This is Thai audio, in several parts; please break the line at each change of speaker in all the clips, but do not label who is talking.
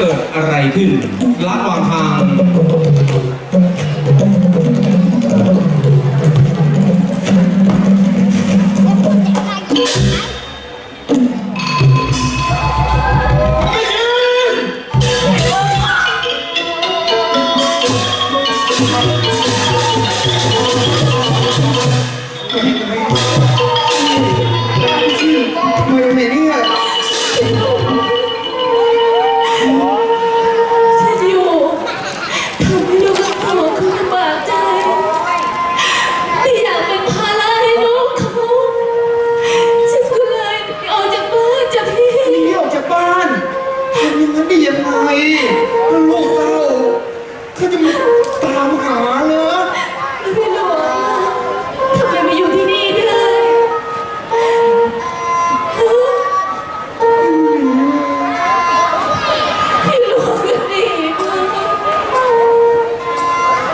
เกิดอะไรขึ้นระหว่างทาง
มาจากไห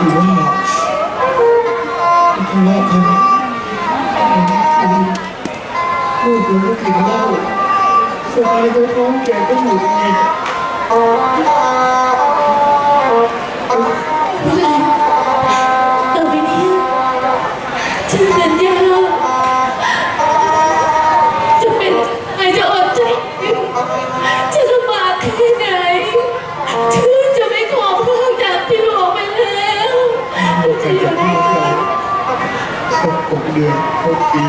หรือว่าทะ
เลาะกันลูกผมก็กินเหล้าสบายตัวท้องแก่ก็หงุดหงิ
เดือน
หกปี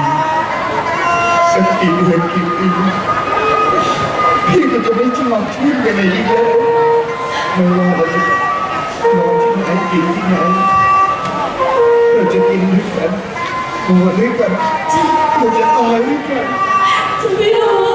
สักกี่เดือนกี่ปีพี่ก็จะไม่ทอบทิ้งไปไหนอีกแล้วไม่ว่าเราจะนอนที่ไหนกินที่ไหนเราจะกินด้วยกันหัวด้วยกันเราจะตายด้วยกัน
จะไม่รู้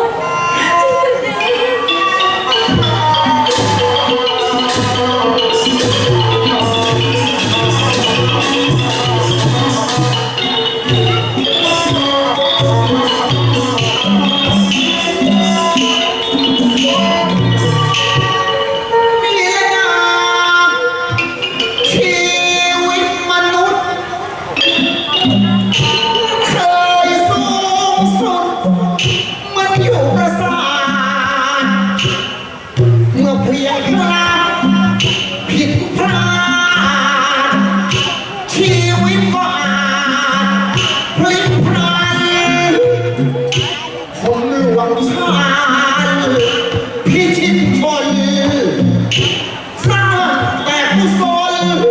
Amen.